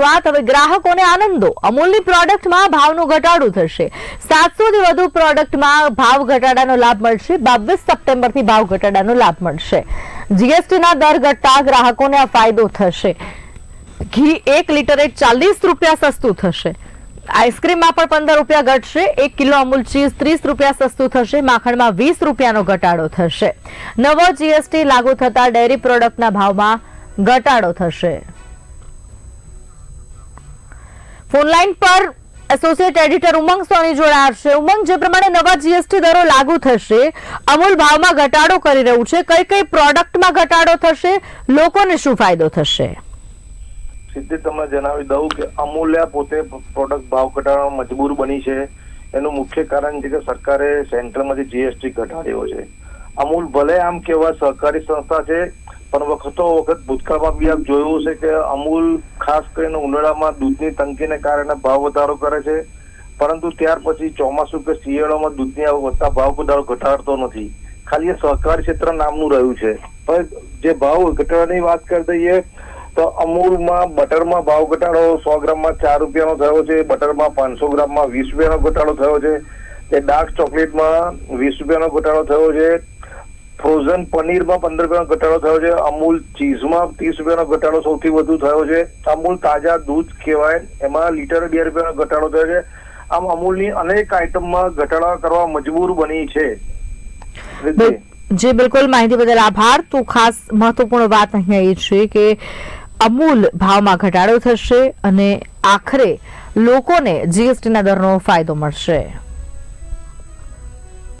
વાત હવે ગ્રાહકોને આનંદો. અમૂલની પ્રોડક્ટમાં ભાવનો ઘટાડો થશે. સાતસોથી વધુ પ્રોડક્ટમાં ભાવ ઘટાડાનો લાભ મળશે. બાવીસ સપ્ટેમ્બરથી ભાવ ઘટાડાનો લાભ મળશે. જીએસટીના દર ઘટતા ગ્રાહકોને ફાયદો થશે. ઘી એક લીટરે ચાલીસ રૂપિયા સસ્તું થશે. આઈસ્ક્રીમમાં પણ પંદર રૂપિયા ઘટશે. એક કિલો અમૂલ ચીઝ ત્રીસ રૂપિયા સસ્તું થશે. માખણમાં વીસ રૂપિયાનો ઘટાડો થશે. નવો જીએસટી લાગુ થતા ડેરી પ્રોડક્ટના ભાવમાં ઘટાડો થશે. ફોનલાઈન પર એસોસિએટ એડિટર ઉમંગ સોની જોડાશે. ઉમંગ, જે પ્રમાણે નવા જીએસટી દરો લાગુ થશે, અમૂલ ભાવમાં ઘટાડો કરી રહ્યું છે. કઈ કઈ પ્રોડક્ટમાં ઘટાડો થશે, લોકોને શું ફાયદો થશે? સિદ્ધિ, તમને જણાવી દઉં કે અમૂલ્ય પોતે પ્રોડક્ટ ભાવ ઘટાડવા મજબૂર બની છે. એનું મુખ્ય કારણ છે કે સરકારે સેન્ટ્રલમાંથી જીએસટી ઘટાડ્યો છે. અમૂલ ભલે આમ કેવા સહકારી સંસ્થા છે પણ વખતો વખત ભૂતકાળમાં બી આપ જોયું છે કે અમૂલ ખાસ કરીને ઉનાળામાં દૂધની તંગીને કારણે ભાવ વધારો કરે છે. પરંતુ ત્યાર પછી ચોમાસું કે શિયાળામાં દૂધની વધતા ભાવ વધારો ઘટાડતો નથી. ખાલી એ સહકારી ક્ષેત્ર નામનું રહ્યું છે. પણ જે ભાવ ઘટાડવાની વાત કરી દઈએ તો અમૂલમાં બટરમાં ભાવ ઘટાડો સો ગ્રામમાં ચાર રૂપિયાનો થયો છે. બટરમાં પાંચસો ગ્રામમાં વીસ રૂપિયાનો ઘટાડો થયો છે. તે ડાર્ક ચોકલેટમાં વીસ રૂપિયાનો ઘટાડો થયો છે. ફ્રોઝન પનીરમાં પંદર રૂપિયાનો ઘટાડો થયો છે. અમૂલ ચીઝમાં ત્રીસ રૂપિયાનો ઘટાડો સૌથી વધુ થયો છે. અમૂલ તાજા દૂધ કહેવાય. એમાં લીટર બે રૂપિયાનો ઘટાડો થયો છે. આમ અમૂલની અનેક આઇટમમાં ઘટાડા કરવા મજબૂર બની છે. જે બિલકુલ માહિતી બદલ આભાર. તો ખાસ મહત્વપૂર્ણ વાત અહીંયા એ છે કે અમૂલ ભાવમાં ઘટાડો થશે અને આખરે લોકોને જીએસટીના દરનો ફાયદો મળશે.